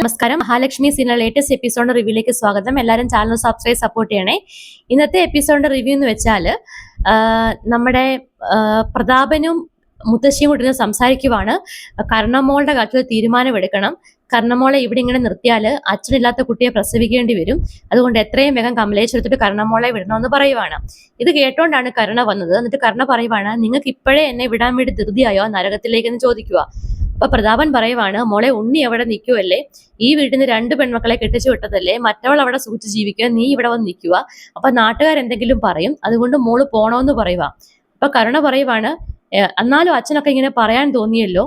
നമസ്കാരം. Mahalakshmi senior latest episode റിവ്യൂലേക്ക് സ്വാഗതം. എല്ലാവരും ചാനൽ സബ്സ്ക്രൈബ് സപ്പോർട്ട് ചെയ്യണേ. ഇന്നത്തെ എപ്പിസോഡിന്റെ റിവ്യൂ എന്ന് വെച്ചാൽ നമ്മുടെ പ്രതാപനും മുത്തശ്ശിയും കൂടി സംസാരിക്കുവാണ്. കർണമോളുടെ കാര്യത്തിൽ തീരുമാനമെടുക്കണം കർണമോളെ ഇവിടെ ഇങ്ങനെ നിർത്തിയാൽ അച്ഛനില്ലാത്ത കുട്ടിയെ പ്രസവിക്കേണ്ടി വരും. അതുകൊണ്ട് എത്രയും വേഗം കമലേശ്വരത്തോട്ട് കർണമോളെ വിടണമെന്ന് പറയുവാണ്. ഇത് കേട്ടോണ്ടാണ് കരുണ വന്നത്. എന്നിട്ട് കരുണ പറയുവാണ് നിങ്ങൾക്ക് ഇപ്പോഴേ എന്നെ വിടാൻ വേണ്ടി ധൃതിയായോ? നരകത്തിലേക്ക് എന്ന് ചോദിക്കുക അപ്പൊ പ്രതാപൻ പറയുവാണ് മോളെ ഉണ്ണി എവിടെ നിൽക്കുവല്ലേ? ഈ വീട്ടിൽ നിന്ന് രണ്ട് പെൺമക്കളെ കെട്ടിച്ചു വിട്ടതല്ലേ? മറ്റവൾ അവിടെ സൂക്ഷിച്ച് ജീവിക്കുക നീ ഇവിടെ വന്ന് നിൽക്കുക. അപ്പൊ നാട്ടുകാരെന്തെങ്കിലും പറയും അതുകൊണ്ട് മോൾ പോണോന്ന് പറയുക അപ്പൊ കരുണ പറയുവാണ് "ഏ, എന്നാലും അച്ഛനൊക്കെ ഇങ്ങനെ പറയാൻ തോന്നിയല്ലോ.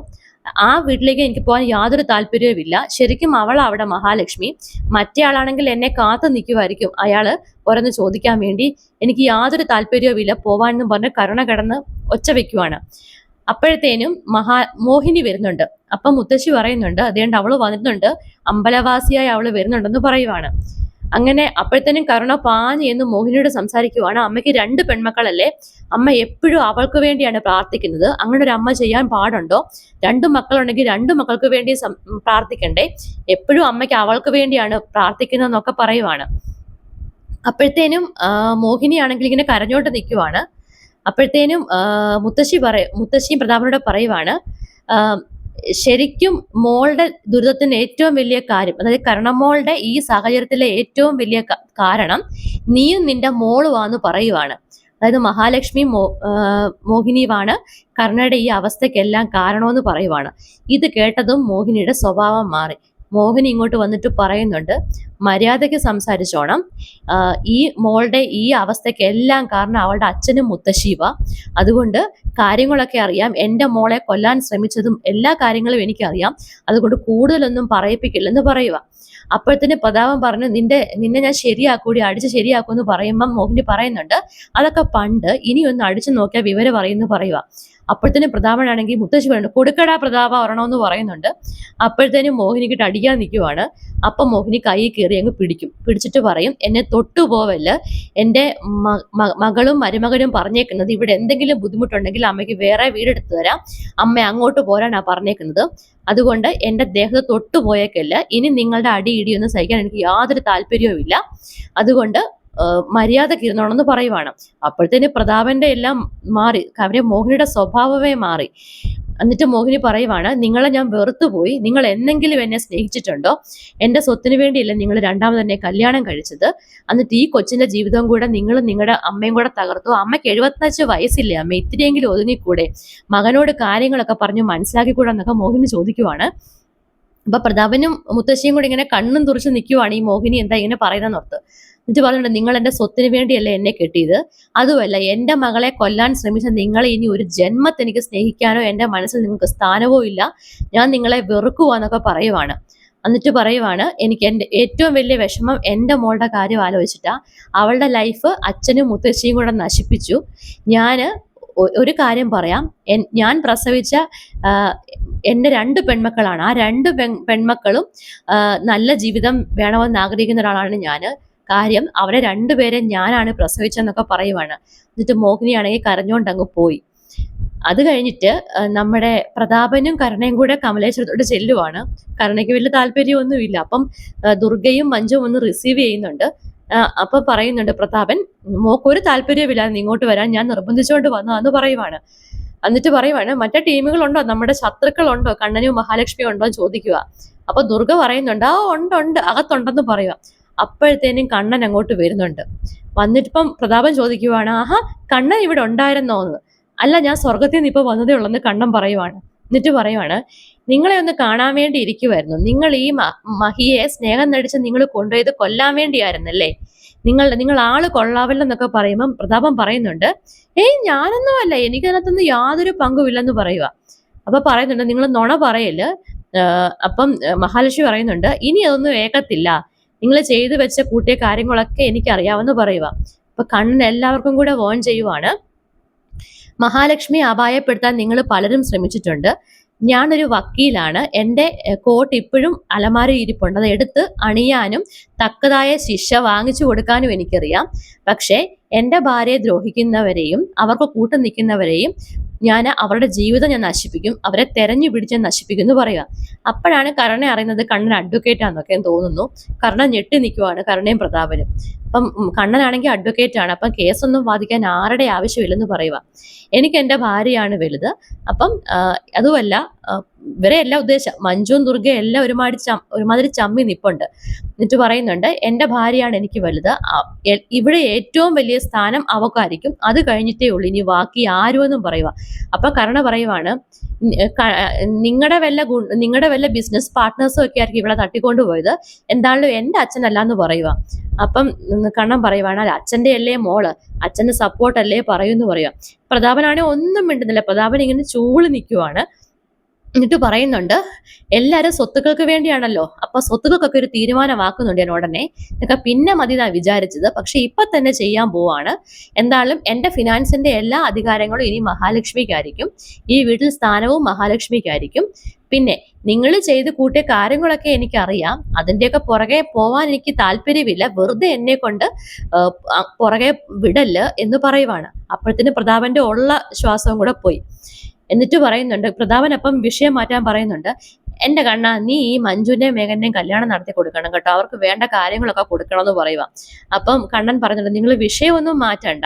ആ വീട്ടിലേക്ക് എനിക്ക് പോകാൻ യാതൊരു താല്പര്യവുമില്ല ശരിക്കും അവൾ അവിടെ മഹാലക്ഷ്മി. മറ്റേ ആളാണെങ്കിൽ എന്നെ കാത്തു നിൽക്കുമായിരിക്കും അയാൾ ഓരോന്ന് ചോദിക്കാൻ വേണ്ടി എനിക്ക് യാതൊരു താല്പര്യവുമില്ല. പോവാനെന്നും പറഞ്ഞ് കരുണ കിടന്ന് ഒച്ച വെക്കുവാണ്. അപ്പോഴത്തേനും മഹാ മോഹിനി വരുന്നുണ്ട്. അപ്പൊ മുത്തശ്ശി പറയുന്നുണ്ട് അതുകൊണ്ട് അവൾ വന്നിട്ടുണ്ട്. അമ്പലവാസിയായി അവൾ വരുന്നുണ്ടെന്ന് പറയുവാണ്. അങ്ങനെ അപ്പോഴത്തേനും കരുണ പാഞ്ഞ് എന്ന് മോഹിനിയോട് സംസാരിക്കുവാണ്. അമ്മയ്ക്ക് രണ്ട് പെൺമക്കളല്ലേ? അമ്മ എപ്പോഴും അവൾക്ക് വേണ്ടിയാണ് പ്രാർത്ഥിക്കുന്നത്. അങ്ങനെ ഒരു അമ്മ ചെയ്യാൻ പാടുണ്ടോ? രണ്ടു മക്കളുണ്ടെങ്കിൽ രണ്ടു മക്കൾക്ക് വേണ്ടി പ്രാർത്ഥിക്കണ്ടേ? എപ്പോഴും അമ്മയ്ക്ക് അവൾക്ക് വേണ്ടിയാണ് പ്രാർത്ഥിക്കുന്നതെന്നൊക്കെ പറയുവാണ്. അപ്പോഴത്തേനും മോഹിനിയാണെങ്കിൽ ഇങ്ങനെ കരഞ്ഞോട്ട് നിൽക്കുവാണ് അപ്പോഴത്തേനും മുത്തശ്ശി പറയ മുത്തശ്ശിയും പ്രതാപനോട് പറയുവാണ് ശരിക്കും മോളുടെ ദുരിതത്തിന് ഏറ്റവും വലിയ കാര്യം അതായത് കരണമോളുടെ ഈ സാഹചര്യത്തിലെ ഏറ്റവും വലിയ കാരണം നീയും നിന്റെ മോളുമാന്ന് പറയുവാണ്. അതായത് മഹാലക്ഷ്മി മോ മോഹിനിയുമാണ് കർണയുടെ ഈ അവസ്ഥയ്ക്കെല്ലാം കാരണമെന്ന് പറയുവാണ്. ഇത് കേട്ടതും മോഹിനിയുടെ സ്വഭാവം മാറി. മോഹിനി ഇങ്ങോട്ട് വന്നിട്ട് പറയുന്നുണ്ട് മര്യാദയ്ക്ക് സംസാരിച്ചോണം. ഈ മോളുടെ ഈ അവസ്ഥയ്ക്ക് എല്ലാം കാരണം അവളുടെ അച്ഛനും മുത്തശ്ശീവ അതുകൊണ്ട് കാര്യങ്ങളൊക്കെ അറിയാം. എന്റെ മോളെ കൊല്ലാൻ ശ്രമിച്ചതും എല്ലാ കാര്യങ്ങളും എനിക്കറിയാം. അതുകൊണ്ട് കൂടുതലൊന്നും പറയിപ്പിക്കില്ലെന്ന് പറയുക അപ്പോഴത്തേന് പ്രതാപം പറഞ്ഞു നിന്റെ നിന്നെ ഞാൻ ശരിയാക്കൂടി അടിച്ച് ശരിയാക്കുമെന്ന് പറയുമ്പം മോഹിനി പറയുന്നുണ്ട്. അതൊക്കെ പണ്ട് ഇനി ഒന്ന് അടിച്ചു നോക്കിയാൽ വിവരം അറിയുന്നു പറയുക അപ്പോഴത്തേനും പ്രതാപനാണെങ്കിൽ മുത്തശ്ശി പറയുന്നു കൊടുക്കടാ പ്രതാപ ഒരെണ്ണമെന്ന് പറയുന്നുണ്ട്. അപ്പോഴത്തേനും മോഹിനിക്കിട്ട് അടിക്കാൻ നിൽക്കുവാണ് അപ്പം മോഹിനി കൈ കയറി അങ്ങ് പിടിക്കും. പിടിച്ചിട്ട് പറയും എന്നെ തൊട്ടുപോവല്ല്. എന്റെ മകളും മരുമകനും പറഞ്ഞേക്കുന്നത് ഇവിടെ എന്തെങ്കിലും ബുദ്ധിമുട്ടുണ്ടെങ്കിൽ അമ്മയ്ക്ക് വേറെ വീടെടുത്ത് തരാം. അമ്മ അങ്ങോട്ട് പോരാനാണ് പറഞ്ഞേക്കുന്നത്. അതുകൊണ്ട് എന്റെ ദേഹത്ത് തൊട്ടുപോയേക്കല്ല. ഇനി നിങ്ങളുടെ അടി ഇടിയൊന്നും സഹിക്കാൻ എനിക്ക് യാതൊരു താല്പര്യവുമില്ല. അതുകൊണ്ട് മര്യാദയ്ക്ക് ഇരുന്നോണമെന്ന് പറയുവാണ്. അപ്പോഴത്തേന് പ്രതാപന്റെ എല്ലാം മാറി കാര്യം മോഹിനിയുടെ സ്വഭാവമേ മാറി. എന്നിട്ട് മോഹിനി പറയുവാണ് നിങ്ങളെ ഞാൻ വെറുത്തുപോയി. നിങ്ങൾ എന്നെങ്കിലും എന്നെ സ്നേഹിച്ചിട്ടുണ്ടോ? എന്റെ സ്വത്തിന് വേണ്ടിയല്ല നിങ്ങൾ രണ്ടാമത് എന്നെ കല്യാണം കഴിച്ചത്. എന്നിട്ട് ഈ കൊച്ചിന്റെ ജീവിതം കൂടെ നിങ്ങൾ നിങ്ങളുടെ അമ്മയും കൂടെ തകർത്തു. അമ്മയ്ക്ക് എഴുപത്തഞ്ച് വയസ്സില്ലേ? അമ്മ ഇത്തിരിയെങ്കിലും ഒതുങ്ങിക്കൂടെ? മകനോട് കാര്യങ്ങളൊക്കെ പറഞ്ഞ് മനസ്സിലാക്കിക്കൂടെ മോഹിനി ചോദിക്കുവാണ്. അപ്പൊ പ്രതാപനും മുത്തശ്ശിയും കൂടി ഇങ്ങനെ കണ്ണും തുറച്ച് നിൽക്കുവാണ് ഈ മോഹിനി എന്താ ഇങ്ങനെ പറയുന്നതെന്ന് ഓർത്ത് എന്നിട്ട് പറഞ്ഞിട്ടുണ്ട് നിങ്ങൾ എന്റെ സ്വത്തിന് വേണ്ടിയല്ല എന്നെ കെട്ടിയത്? അതുമല്ല എന്റെ മകളെ കൊല്ലാൻ ശ്രമിച്ച നിങ്ങളെ ഇനി ഒരു ജന്മത്തെ എനിക്ക് സ്നേഹിക്കാനോ എന്റെ മനസ്സിൽ നിങ്ങൾക്ക് സ്ഥാനവോ ഇല്ല. ഞാൻ നിങ്ങളെ വെറുക്കുവാന്നൊക്കെ പറയുവാണ്. എന്നിട്ട് പറയുവാണ് എനിക്ക് എന്റെ ഏറ്റവും വലിയ വിഷമം എന്റെ മോളുടെ കാര്യം ആലോചിച്ചിട്ടാ. അവളുടെ ലൈഫ് അച്ഛനും മുത്തശ്ശിയും കൂടെ നശിപ്പിച്ചു. ഞാൻ ഒരു കാര്യം പറയാം. ഞാൻ പ്രസവിച്ച എന്റെ രണ്ട് പെൺമക്കളാണ്. ആ രണ്ട് പെൺ പെൺമക്കളും നല്ല ജീവിതം വേണമെന്ന് ആഗ്രഹിക്കുന്ന ഒരാളാണ് ഞാൻ കാര്യം അവരെ രണ്ടുപേരെ ഞാനാണ് പ്രസവിച്ചെന്നൊക്കെ പറയുവാണ്. എന്നിട്ട് മോഹിനിയാണെങ്കിൽ കരഞ്ഞുകൊണ്ട് പോയി. അത് കഴിഞ്ഞിട്ട് നമ്മുടെ പ്രതാപനും കരുണയും കൂടെ കമലേശ്വരത്തോട് ചെല്ലുവാണ്. കരുണയ്ക്ക് വലിയ താല്പര്യമൊന്നുമില്ല. അപ്പം ദുർഗയും മഞ്ജുവും ഒന്ന് റിസീവ് ചെയ്യുന്നുണ്ട്. അപ്പൊ പറയുന്നുണ്ട് പ്രതാപൻ മോക്കൊരു താല്പര്യമില്ല ഇങ്ങോട്ട് വരാൻ ഞാൻ നിർബന്ധിച്ചുകൊണ്ട് വന്നതെന്ന് പറയുവാണ്. എന്നിട്ട് പറയുവാണ് മറ്റേ ടീമുകളുണ്ടോ? നമ്മുടെ ശത്രുക്കളുണ്ടോ? കണ്ണനും മഹാലക്ഷ്മിയും ഉണ്ടോ? എന്ന് ചോദിക്കുക. അപ്പൊ ദുർഗ പറയുന്നുണ്ട് ആ ഉണ്ട് ഉണ്ട് അകത്തുണ്ടെന്ന് പറയുക അപ്പോഴത്തേനും കണ്ണൻ അങ്ങോട്ട് വരുന്നുണ്ട്. വന്നിട്ടിപ്പം പ്രതാപൻ ചോദിക്കുവാണ് ആഹാ കണ്ണൻ ഇവിടെ ഉണ്ടായിരുന്നോ? എന്ന്. അല്ല ഞാൻ സ്വർഗത്തിൽ നിന്ന് ഇപ്പൊ വന്നതേ ഉള്ളെന്ന് കണ്ണൻ പറയുവാണ്. എന്നിട്ട് പറയുവാണ് നിങ്ങളെ ഒന്ന് കാണാൻ വേണ്ടി ഇരിക്കുമായിരുന്നു നിങ്ങൾ ഈ മഹിയെ സ്നേഹം നടിച്ച് നിങ്ങൾ കൊണ്ടുപോയത് കൊല്ലാൻ വേണ്ടിയായിരുന്നല്ലേ? നിങ്ങൾ നിങ്ങൾ ആൾ കൊള്ളാവില്ലെന്നൊക്കെ പറയുമ്പം പ്രതാപം പറയുന്നുണ്ട് ഏയ് ഞാനൊന്നും അല്ല എനിക്കതിനകത്തൊന്നും യാതൊരു പങ്കുമില്ലെന്ന് പറയുക അപ്പൊ പറയുന്നുണ്ട് നിങ്ങൾ നുണ പറയൽ. അപ്പം മഹാലക്ഷ്മി പറയുന്നുണ്ട് ഇനി അതൊന്നും ഏക്കത്തില്ല. നിങ്ങൾ ചെയ്തു വെച്ച കൂട്ടിയ കാര്യങ്ങളൊക്കെ എനിക്കറിയാമെന്ന് പറയുക അപ്പൊ കണ്ണൻ എല്ലാവർക്കും കൂടെ വോൺ ചെയ്യുവാണ്. മഹാലക്ഷ്മി അപായപ്പെടുത്താൻ നിങ്ങൾ പലരും ശ്രമിച്ചിട്ടുണ്ട്. ഞാനൊരു വക്കീലാണ്. എന്റെ കോട്ട് ഇപ്പോഴും അലമാരി ഇരിപ്പുണ്ട് അത് എടുത്ത് അണിയാനും തക്കതായ ശിക്ഷ വാങ്ങിച്ചു കൊടുക്കാനും എനിക്കറിയാം. പക്ഷേ എന്റെ ഭാര്യയെ ദ്രോഹിക്കുന്നവരെയും അവർക്ക് കൂട്ടു നിൽക്കുന്നവരെയും ഞാൻ അവരുടെ ജീവിതം ഞാൻ നശിപ്പിക്കും. അവരെ തെരഞ്ഞു പിടിച്ച് നശിപ്പിക്കും എന്ന് പറയുക. അപ്പോഴാണ് കരുണ അറിയുന്നത് കണ്ണൻ അഡ്വക്കേറ്റ് ആണെന്നൊക്കെ തോന്നുന്നു. കർണൻ ഞെട്ടി നിൽക്കുവാണ് കരുണയും പ്രതാപനും. അപ്പം കണ്ണനാണെങ്കിൽ അഡ്വക്കേറ്റ് ആണ്. അപ്പം കേസൊന്നും വാദിക്കാൻ ആരുടെ ആവശ്യമില്ലെന്ന് പറയുക. എനിക്ക് എന്റെ ഭാര്യയാണ് വലുത്. അപ്പം അതുമല്ല ഇവരെ എല്ലാ ഉദ്ദേശം മഞ്ജുവും ദുർഗയും എല്ലാം ഒരുമാതിരി ചം ഒരുമാതിരി ചമ്മി നിപ്പുണ്ട്. എന്നിട്ട് പറയുന്നുണ്ട് എന്റെ ഭാര്യയാണ് എനിക്ക് വലുത്. ഇവിടെ ഏറ്റവും വലിയ സ്ഥാനം അവക്കായിരിക്കും. അത് കഴിഞ്ഞിട്ടേ ഉള്ളൂ. ഇനി ബാക്കി ആരുമെന്നും പറയുക. അപ്പൊ കരുണ പറയുവാണ് നിങ്ങളുടെ വല്ല ഗു നിങ്ങളുടെ വല്ല ബിസിനസ് പാർട്ട്നേഴ്സും ഒക്കെ ആയിരിക്കും ഇവിടെ തട്ടിക്കൊണ്ടുപോയത്. എന്താണല്ലോ എന്റെ അച്ഛനല്ല എന്ന് പറയുക. അപ്പം കണ്ണം പറയുവാണ് "അല്ല, അച്ഛന്റെ അല്ലേ മോൾ? അച്ഛന്റെ സപ്പോർട്ടല്ലേ പറയുമെന്ന് പറയുക പ്രതാപനാണെങ്കിൽ ഒന്നും മിണ്ടുന്നില്ല. പ്രതാപൻ ഇങ്ങനെ ചൂൾ നിൽക്കുവാണ് എന്നിട്ട് പറയുന്നുണ്ട് എല്ലാവരും സ്വത്തുക്കൾക്ക് വേണ്ടിയാണല്ലോ. അപ്പൊ സ്വത്തുക്കൾക്കൊക്കെ ഒരു തീരുമാനമാക്കുന്നുണ്ട് ഞാൻ ഉടനെ. എന്നൊക്കെ പിന്നെ മതി നാ വിചാരിച്ചത്. പക്ഷെ ഇപ്പൊ തന്നെ ചെയ്യാൻ പോവാണ്. എന്തായാലും എന്റെ ഫിനാൻസിന്റെ എല്ലാ അധികാരങ്ങളും ഇനി മഹാലക്ഷ്മിക്കായിരിക്കും. ഈ വീട്ടിൽ സ്ഥാനവും മഹാലക്ഷ്മിക്കായിരിക്കും. പിന്നെ നിങ്ങൾ ചെയ്ത് കൂട്ടിയ കാര്യങ്ങളൊക്കെ എനിക്കറിയാം. അതിന്റെയൊക്കെ പുറകെ പോവാൻ എനിക്ക് താല്പര്യമില്ല. വെറുതെ എന്നെ കൊണ്ട് പുറകെ വിടൽ എന്ന് പറയുവാണ്. അപ്പോഴത്തേന് പ്രതാപന്റെ ഉള്ള ശ്വാസവും കൂടെ പോയി. എന്നിട്ട് പറയുന്നുണ്ട് പ്രതാപൻ അപ്പം വിഷയം മാറ്റാൻ പറയുന്നുണ്ട് എന്റെ കണ്ണ നീ ഈ മഞ്ജുവിന്റെയും മേഘന്റെയും കല്യാണം നടത്തി കൊടുക്കണം കേട്ടോ. അവർക്ക് വേണ്ട കാര്യങ്ങളൊക്കെ കൊടുക്കണം എന്ന് പറയുക അപ്പം കണ്ണൻ പറയുന്നുണ്ട് നിങ്ങൾ വിഷയമൊന്നും മാറ്റണ്ട.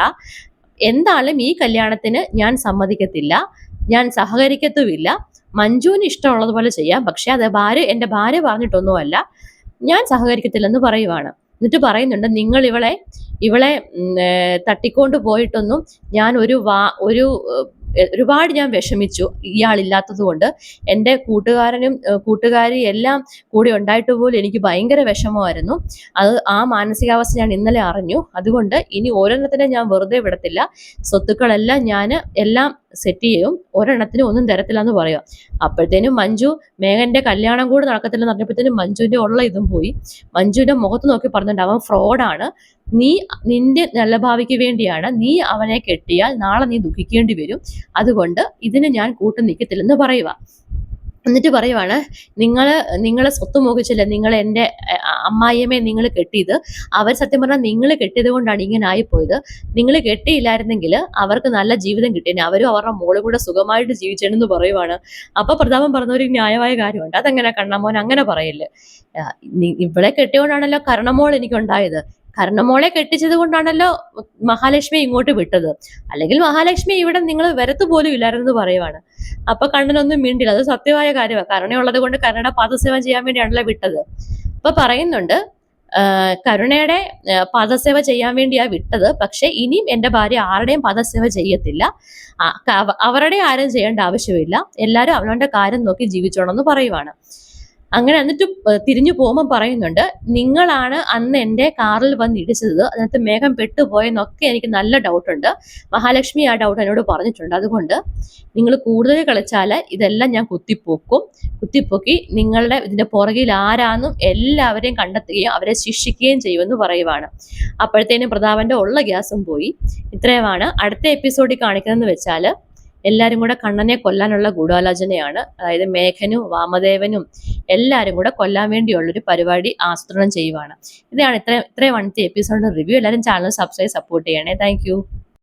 എന്തായാലും ഈ കല്യാണത്തിന് ഞാൻ സമ്മതിക്കത്തില്ല. ഞാൻ സഹകരിക്കത്തുമില്ല. മഞ്ജുവിന് ഇഷ്ടമുള്ളതുപോലെ ചെയ്യാം. പക്ഷെ അത് ഭാര്യ എന്റെ ഭാര്യ പറഞ്ഞിട്ടൊന്നുമല്ല. ഞാൻ സഹകരിക്കത്തില്ലെന്ന് പറയുവാണ്. എന്നിട്ട് പറയുന്നുണ്ട് നിങ്ങൾ ഇവളെ ഇവളെ തട്ടിക്കൊണ്ട് പോയിട്ടൊന്നും ഞാൻ ഒരു വാ ഒരു ഒരുപാട് ഞാൻ വിഷമിച്ചു ഇയാളില്ലാത്തത് കൊണ്ട് എന്റെ കൂട്ടുകാരനും കൂട്ടുകാരി എല്ലാം കൂടി ഉണ്ടായിട്ട് പോലും എനിക്ക് ഭയങ്കര വിഷമമായിരുന്നു. അത് ആ മാനസികാവസ്ഥ ഞാൻ ഇന്നലെ അറിഞ്ഞു. അതുകൊണ്ട് ഇനി ഓരോന്നത്തിനെ ഞാൻ വെറുതെ വിടത്തില്ല. സ്വത്തുക്കളെല്ലാം ഞാൻ എല്ലാം സെറ്റ് ചെയ്യും. ഒരെണ്ണത്തിന് ഒന്നും തരത്തില്ല എന്ന് പറയുക അപ്പോഴത്തേനും മഞ്ജു മേഘന്റെ കല്യാണം കൂടി നടക്കത്തില്ലെന്ന് പറഞ്ഞപ്പോഴത്തേനും മഞ്ജുവിന്റെ ഉള്ള ഇതും പോയി. മഞ്ജുവിന്റെ മുഖത്ത് നോക്കി പറഞ്ഞിട്ടുണ്ട് അവൻ ഫ്രോഡാണ് നീ നിന്റെ നല്ല ഭാവിക്ക് വേണ്ടിയാണ്. നീ അവനെ കെട്ടിയാൽ നാളെ നീ ദുഃഖിക്കേണ്ടി വരും. അതുകൊണ്ട് ഇതിന് ഞാൻ കൂട്ടു നിൽക്കത്തില്ലെന്ന് പറയുക. എന്നിട്ട് പറയുവാണ് നിങ്ങൾ നിങ്ങളെ സ്വത്ത് മോഹിച്ചില്ല നിങ്ങൾ എന്റെ അമ്മായിയമ്മയെ നിങ്ങൾ കെട്ടിയത്? അവർ സത്യം പറഞ്ഞാൽ നിങ്ങൾ കെട്ടിയത് കൊണ്ടാണ് ഇങ്ങനെ ആയിപ്പോയത്. നിങ്ങൾ കെട്ടിയില്ലായിരുന്നെങ്കിൽ അവർക്ക് നല്ല ജീവിതം കിട്ടിയേനെ. അവരും അവരുടെ മോളും കൂടെ സുഖമായിട്ട് ജീവിച്ചെന്ന് പറയുവാണ്. അപ്പൊ പ്രതാപൻ പറഞ്ഞ ഒരു ന്യായമായ കാര്യമുണ്ട്. അതെങ്ങനെ കണ്ണമോൻ അങ്ങനെ പറയില്ലേ. ഇവളെ കെട്ടിയോണ്ടാണല്ലോ കരണമോൾ എനിക്കുണ്ടായത്. കർണമോളെ കെട്ടിച്ചത് കൊണ്ടാണല്ലോ മഹാലക്ഷ്മി ഇങ്ങോട്ട് വിട്ടത്. അല്ലെങ്കിൽ മഹാലക്ഷ്മി ഇവിടെ നിങ്ങൾ വരത്ത് പോലും ഇല്ലായിരുന്നു പറയുവാണ്. അപ്പൊ കണ്ണനൊന്നും മിണ്ടില്ല. അത് സത്യമായ കാര്യമാണ് കരുണയുള്ളത് കൊണ്ട് കരുണയുടെ പാദസേവ ചെയ്യാൻ വേണ്ടിയാണല്ലോ വിട്ടത്. അപ്പൊ പറയുന്നുണ്ട് കരുണയുടെ പാദസേവ ചെയ്യാൻ വേണ്ടിയാ വിട്ടത്. പക്ഷെ ഇനിയും എന്റെ ഭാര്യ ആരുടെയും പാദസേവ ചെയ്യത്തില്ല. അവരുടെ ആരും ചെയ്യേണ്ട ആവശ്യമില്ല. എല്ലാവരും അവനവന്റെ കാര്യം നോക്കി ജീവിച്ചോണം എന്ന് പറയുവാണ്. അങ്ങനെ എന്നിട്ട് തിരിഞ്ഞു പോകുമ്പോൾ പറയുന്നുണ്ട് നിങ്ങളാണ് അന്ന് എന്റെ കാറിൽ വന്ന് ഇടിച്ചത്. അതിനകത്ത് മേഘം പെട്ടുപോയെന്നൊക്കെ എനിക്ക് നല്ല ഡൗട്ടുണ്ട് മഹാലക്ഷ്മി ആ ഡൗട്ട് എന്നോട് പറഞ്ഞിട്ടുണ്ട്. അതുകൊണ്ട് നിങ്ങൾ കൂടുതൽ കളിച്ചാൽ ഇതെല്ലാം ഞാൻ കുത്തിപ്പോക്കും. കുത്തിപ്പൊക്കി നിങ്ങളുടെ ഇതിന്റെ പുറകിൽ ആരാന്നും എല്ലാവരെയും കണ്ടെത്തുകയും അവരെ ശിക്ഷിക്കുകയും ചെയ്യുമെന്ന് പറയുവാണ്. അപ്പോഴത്തേനും പ്രതാപന്റെ ഉള്ള ഗ്യാസും പോയി. ഇത്രയുമാണ്. അടുത്ത എപ്പിസോഡിൽ കാണിക്കുന്നതെന്ന് വെച്ചാൽ എല്ലാവരും കൂടെ കണ്ണനെ കൊല്ലാനുള്ള ഗൂഢാലോചനയാണ്. അതായത് മേഘനും വാമദേവനും എല്ലാവരും കൂടെ കൊല്ലാൻ വേണ്ടിയുള്ളൊരു പരിപാടി ആസൂത്രണം ചെയ്യുവാണ്. ഇതാണ് ഇത്ര ഇത്രയും വണ്ണത്തെ എപ്പിസോഡിന്റെ റിവ്യൂ എല്ലാവരും ചാനൽ സബ്സ്ക്രൈബ് സപ്പോർട്ട് ചെയ്യണേ. താങ്ക്